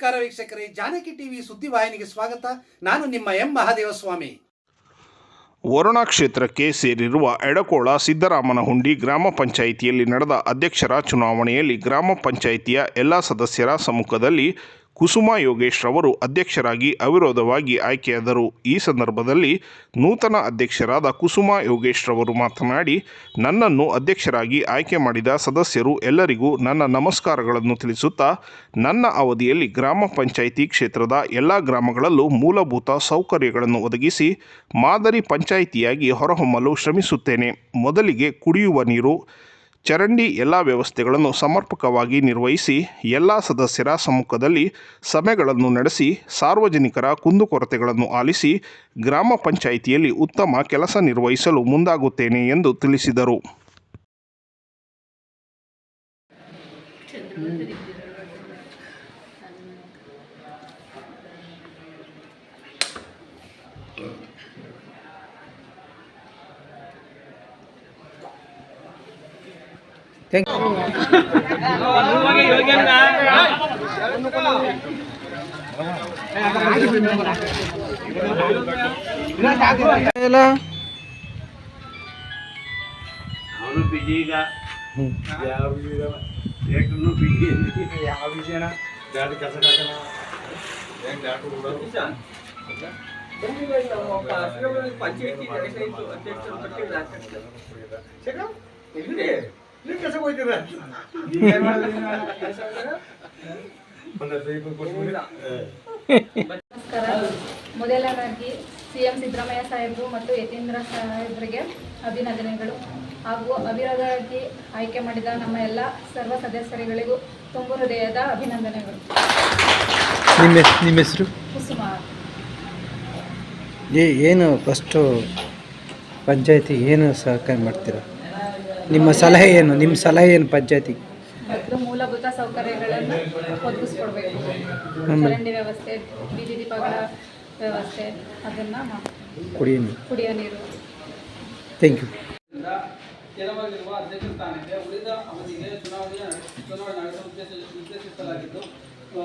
ನಮಸ್ಕಾರ ವೀಕ್ಷಕರೇ, ಜಾನಕಿ ಟಿವಿ ಸುದ್ದಿವಾಹಿನಿಗೆ ಸ್ವಾಗತ. ನಾನು ನಿಮ್ಮ ಎಂ ಮಹಾದೇವಸ್ವಾಮಿ. ವರುಣಾ ಕ್ಷೇತ್ರಕ್ಕೆ ಸೇರಿರುವ ಎಡಕೋಳ ಸಿದ್ದರಾಮನಹುಂಡಿ ಗ್ರಾಮ ಪಂಚಾಯಿತಿಯಲ್ಲಿ ನಡೆದ ಅಧ್ಯಕ್ಷರ ಚುನಾವಣೆಯಲ್ಲಿ ಗ್ರಾಮ ಪಂಚಾಯಿತಿಯ ಎಲ್ಲ ಸದಸ್ಯರ ಸಮ್ಮುಖದಲ್ಲಿ ಕುಸುಮಾ ಯೋಗೇಶ್ ರವರು ಅಧ್ಯಕ್ಷರಾಗಿ ಅವಿರೋಧವಾಗಿ ಆಯ್ಕೆಯಾದರು. ಈ ಸಂದರ್ಭದಲ್ಲಿ ನೂತನ ಅಧ್ಯಕ್ಷರಾದ ಕುಸುಮಾ ಯೋಗೇಶ್ ರವರು ಮಾತನಾಡಿ, ನನ್ನನ್ನು ಅಧ್ಯಕ್ಷರಾಗಿ ಆಯ್ಕೆ ಮಾಡಿದ ಸದಸ್ಯರು ಎಲ್ಲರಿಗೂ ನನ್ನ ನಮಸ್ಕಾರಗಳನ್ನು ತಿಳಿಸುತ್ತಾ, ನನ್ನ ಅವಧಿಯಲ್ಲಿ ಗ್ರಾಮ ಪಂಚಾಯಿತಿ ಕ್ಷೇತ್ರದ ಎಲ್ಲ ಗ್ರಾಮಗಳಲ್ಲೂ ಮೂಲಭೂತ ಸೌಕರ್ಯಗಳನ್ನು ಒದಗಿಸಿ, ಮಾದರಿ ಪಂಚಾಯಿತಿಯಾಗಿ ಹೊರಹೊಮ್ಮಲು ಶ್ರಮಿಸುತ್ತೇನೆ. ಮೊದಲಿಗೆ ಕುಡಿಯುವ ನೀರು ಚರಂಡಿ ಎಲ್ಲ ವ್ಯವಸ್ಥೆಗಳನ್ನು ಸಮರ್ಪಕವಾಗಿ ನಿರ್ವಹಿಸಿ ಎಲ್ಲ ಸದಸ್ಯರ ಸಮ್ಮುಖದಲ್ಲಿ ಸಭೆಗಳನ್ನು ನಡೆಸಿ ಸಾರ್ವಜನಿಕರ ಕುಂದುಕೊರತೆಗಳನ್ನು ಆಲಿಸಿ ಗ್ರಾಮ ಪಂಚಾಯಿತಿಯಲ್ಲಿ ಉತ್ತಮ ಕೆಲಸ ನಿರ್ವಹಿಸಲು ಮುಂದಾಗುತ್ತೇನೆ ಎಂದು ತಿಳಿಸಿದರು. ಅವನು ಬಿಜಿ ಈಗ ಯಾವ ಬಿಜಿ ಏಕನು ಬಿಜಿ ಯಾವ ಬಿಜಿ ಅಣ್ಣ ಗಾಡಿ ಕೆಲಸ ಕಾಕನ ಹೆಂಗ್ ಡಾಕ್ಟರ್ ಕೂಡ ಕೆಲಸ ಹೋಯ್ತಿರ ಒಂದು ಕೆಲಸ ಹೋಗ್ತೀರ ನಮಸ್ಕಾರ. ಮೊದಲನಾಗಿ ಸಿ ಎಂ ಸಿದ್ದರಾಮಯ್ಯ ಸಾಹೇಬರು ಮತ್ತು ಯತೀಂದ್ರ ಸಾಹೇಬರಿಗೆ ಅಭಿನಂದನೆಗಳು. ಹಾಗೂ ಅವಿರೋಧವಾಗಿ ಆಯ್ಕೆ ಮಾಡಿದ ನಮ್ಮ ಎಲ್ಲ ಸರ್ವ ಸದಸ್ಯರುಗಳಿಗೂ ತುಂಬು ಹೃದಯದ ಅಭಿನಂದನೆಗಳು. ನಿಮ್ಮ ಹೆಸ್- ನಿಮ್ಮ ಹೆಸರು? ಏನು ಫಸ್ಟು ಪಂಚಾಯತಿ ಏನು ಸಹಕಾರ ಮಾಡ್ತೀರಾ? ನಿಮ್ಮ ಸಲಹೆ ಏನು? ನಿಮ್ಮ ಸಲಹೆ ಏನು ಪಂಚಾಯತಿ ಮೂಲಭೂತ ಸೌಕರ್ಯಗಳನ್ನು ಒದಗಿಸ್ಕೊಡ್ಬೇಕು? ಚರಂಡಿ ವ್ಯವಸ್ಥೆ ಬೀದಿ ದೀಪಗಳ ವ್ಯವಸ್ಥೆ ಅದನ್ನು ಕುಡಿಯೋ ನೀರು. ಕುಡಿಯೋ ನೀರು. ಥ್ಯಾಂಕ್ ಯು ಅಧ್ಯಕ್ಷ ಸ್ಥಾನಕ್ಕೆ ಉಳಿದ ಅವಧಿಗೆ ಚುನಾವಣೆ ಚುನಾವಣೆ ನಡೆಸಲು ಉದ್ದೇಶ ಉದ್ದೇಶಿಸಲಾಗಿದ್ದು ಆ,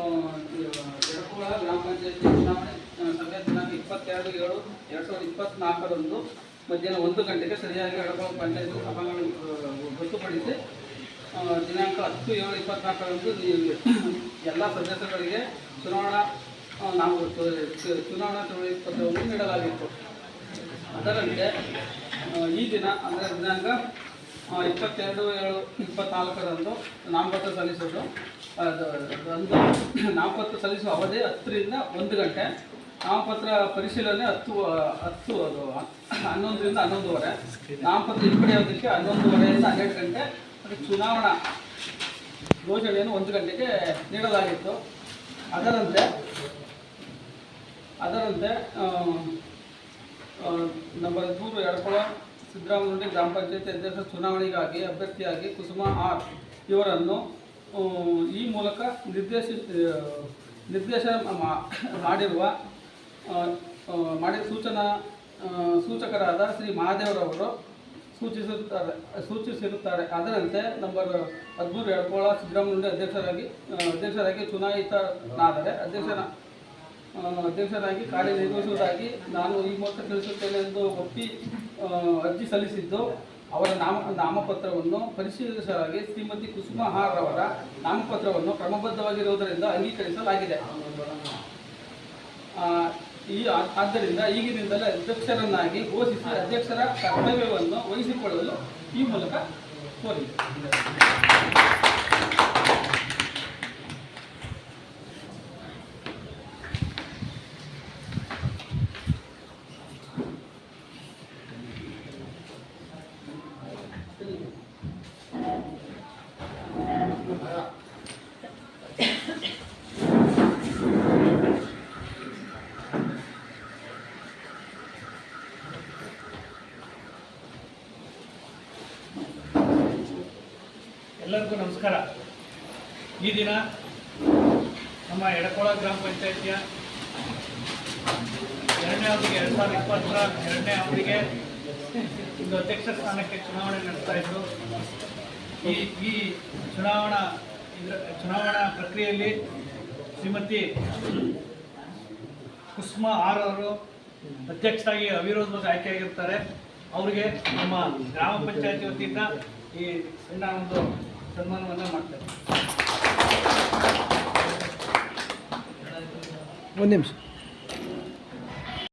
ಎಡಕುಳ ಗ್ರಾಮ ಪಂಚಾಯತಿ ಚುನಾವಣೆ ಸಭೆ ದಿನಾಂಕ ಇಪ್ಪತ್ತೆರಡು ಏಳು ಎರಡು ಸಾವಿರದ ಇಪ್ಪತ್ನಾಲ್ಕರಂದು ಮಧ್ಯಾಹ್ನ ಒಂದು ಗಂಟೆಗೆ ಸರಿಯಾಗಿ ಎಡಕುಳ ಪಂಚಾಯತ್ ಸಭಾಂಗಣ ಗೊತ್ತುಪಡಿಸಿ ದಿನಾಂಕ ಹತ್ತು, ಏಳು, ಇಪ್ಪತ್ನಾಲ್ಕರಂದು ಎಲ್ಲ ಸದಸ್ಯರುಗಳಿಗೆ ಚುನಾವಣಾ ನಾವು ಚುನಾವಣಾ ಚುನಾವಣೆ ಪತ್ರವನ್ನು ನೀಡಲಾಗಿತ್ತು. ಅದರಂತೆ ಈ ದಿನ, ಅಂದರೆ ದಿನಾಂಕ ಇಪ್ಪತ್ತೆರಡು, ಏಳು, ಇಪ್ಪತ್ನಾಲ್ಕರಂದು ನಾಮಪತ್ರ ಸಲ್ಲಿಸೋದು, ಅದು, ಅಂದು ನಾಮಪತ್ರ ಸಲ್ಲಿಸುವ ಅವಧಿ ಹತ್ತರಿಂದ ಒಂದು ಗಂಟೆ. ನಾಮಪತ್ರ ಪರಿಶೀಲನೆ ಹತ್ತು ಹತ್ತು ಅದು, ಹನ್ನೊಂದರಿಂದ ಹನ್ನೊಂದುವರೆ. ನಾಮಪತ್ರ ಹಿಂಪಡೆಯೋದಕ್ಕೆ ಹನ್ನೊಂದುವರೆಯಿಂದ ಹನ್ನೆರಡು ಗಂಟೆ ಮತ್ತು ಚುನಾವಣಾ ಯೋಜನೆಯನ್ನು ಒಂದು ಗಂಟೆಗೆ ನೀಡಲಾಗಿತ್ತು. ಅದರಂತೆ ಅದರಂತೆ ನಂಬರ್ ದೂರು ಎಡಕೊಳ ಸಿದ್ದರಾಮಯ್ಯ ಗ್ರಾಮ ಪಂಚಾಯತಿ ಅಧ್ಯಕ್ಷ ಚುನಾವಣೆಗಾಗಿ ಅಭ್ಯರ್ಥಿಯಾಗಿ ಕುಸುಮ ಆರ್ ಇವರನ್ನು ಈ ಮೂಲಕ ನಿರ್ದೇಶಿ ನಿರ್ದೇಶನ ಮಾಡಿರುವ ಮಾಡಿದ ಸೂಚನಾ ಸೂಚಕರಾದ ಶ್ರೀ ಮಹಾದೇವರವರು ಸೂಚಿಸುತ್ತಾರೆ, ಸೂಚಿಸಿರುತ್ತಾರೆ. ಅದರಂತೆ ನಂಬರ್ ಹದಿಮೂರು ಎಡಕೋಳ ಸಿದ್ದರಾಮಯ್ಯ ಅಧ್ಯಕ್ಷರಾಗಿ ಅಧ್ಯಕ್ಷರಾಗಿ ಚುನಾಯಿತನಾದರೆ, ಅಧ್ಯಕ್ಷನ ಅಧ್ಯಕ್ಷರಾಗಿ ಕಾರ್ಯನಿರ್ವಹಿಸುವುದಾಗಿ ನಾನು ಈ ಮೂಲಕ ತಿಳಿಸುತ್ತೇನೆ ಎಂದು ಒಪ್ಪಿ ಅರ್ಜಿ ಸಲ್ಲಿಸಿದ್ದು, ಅವರ ನಾಮ, ನಾಮಪತ್ರವನ್ನು ಪರಿಶೀಲಿಸಲಾಗಿ ಶ್ರೀಮತಿ ಕುಸುಮ ಹಾರ್ ಅವರ ನಾಮಪತ್ರವನ್ನು ಕ್ರಮಬದ್ಧವಾಗಿರುವುದರಿಂದ ಅಂಗೀಕರಿಸಲಾಗಿದೆ. ಈ ಆದ್ದರಿಂದ ಈಗಿನಿಂದಲೇ ಅಧ್ಯಕ್ಷರನ್ನಾಗಿ ಘೋಷಿಸಿ ಅಧ್ಯಕ್ಷರ ಕರ್ತವ್ಯವನ್ನು ವಹಿಸಿಕೊಳ್ಳಲು ಈ ಮೂಲಕ ಕೋರಿದೆ ಎಲ್ಲರಿಗೂ ನಮಸ್ಕಾರ. ಈ ದಿನ ನಮ್ಮ ಎಡಕೊಳ ಗ್ರಾಮ ಪಂಚಾಯತಿಯ ಎರಡನೇ ಅವಧಿಗೆ ಎರಡು ಸಾವಿರದ ಇಪ್ಪತ್ತರ ಎರಡನೇ ಅವಧಿಗೆ ಒಂದು ಅಧ್ಯಕ್ಷ ಸ್ಥಾನಕ್ಕೆ ಚುನಾವಣೆ ನಡೆಸ್ತಾ ಇದ್ರು. ಈ ಈ ಚುನಾವಣಾ ಇದ್ರ, ಚುನಾವಣಾ ಪ್ರಕ್ರಿಯೆಯಲ್ಲಿ ಶ್ರೀಮತಿ ಕುಸುಮ ಆರ್ ಅವರು ಅಧ್ಯಕ್ಷರಾಗಿ ಅವಿರೋಧವಾಗಿ ಆಯ್ಕೆಯಾಗಿರ್ತಾರೆ. ಅವರಿಗೆ ನಮ್ಮ ಗ್ರಾಮ ಪಂಚಾಯತಿ ವತಿಯಿಂದ ಈ ಸಣ್ಣ ಒಂದು ಸನ್ಮಾನವನ್ನು ಮಾಡ್ತಾರೆ. ಒಂದು ನಿಮಿಷ.